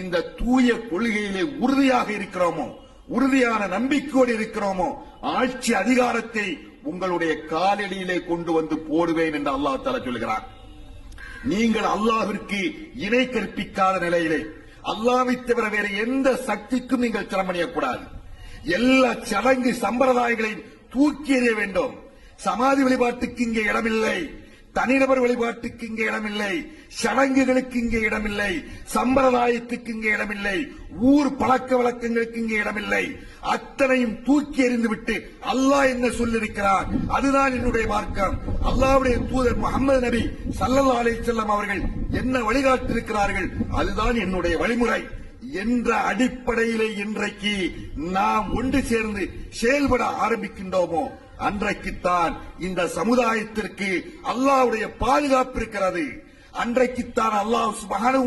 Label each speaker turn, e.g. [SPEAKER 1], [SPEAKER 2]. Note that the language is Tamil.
[SPEAKER 1] இந்த தூய கொள்கையிலே உறுதியாக இருக்கிறோமோ உறுதியான நம்பிக்கையோடு இருக்கிறோமோ ஆட்சி அதிகாரத்தை உங்களுடைய காலடியிலே கொண்டு வந்து போடுவேன் என்று அல்லாஹ் தஆலா சொல்கிறார் நீங்கள் அல்லாஹிற்கு இணை கற்பிக்காத நிலையிலே அல்லாவை தவிர வேறு எந்த சக்திக்கும் நீங்கள் சிரமணியக்கூடாது எல்லா சடங்கு சம்பிரதாயங்களையும் தூக்கி எறிய வேண்டும். சமாதி வழிபாட்டுக்கு இங்கே இடமில்லை. தனிநபர் வழிபாட்டுக்கு இங்கே இடமில்லை. சடங்குகளுக்கு இங்கே இடமில்லை. சம்பிரதாயத்துக்கு இங்கே இடமில்லை. ஊர் பழக்க வழக்கங்களுக்கு இங்கே இடமில்லை. அத்தனையும் தூக்கி எறிந்துவிட்டு அல்லாஹ் என்ன சொல்லியிருக்கிறார்? அதுதான் என்னுடைய மார்க்கம். அல்லாவுடைய தூதர் முகமது நபி சல்லல்லா அலி செல்லம் அவர்கள் என்ன வழிகாட்டியிருக்கிறார்கள்? அதுதான் என்னுடைய வழிமுறை. என்ற அடிப்படையிலே இன்றைக்கு நாம் ஒன்று சேர்ந்து செயல்பட ஆரம்பிக்கின்றோமோ அன்றைக்குத்தான் இந்த சமுதாயத்திற்கு அல்லாவுடைய பாதுகாப்பு இருக்கிறது. அன்றைக்குத்தான் அல்லாஹ் சுப்ஹானஹு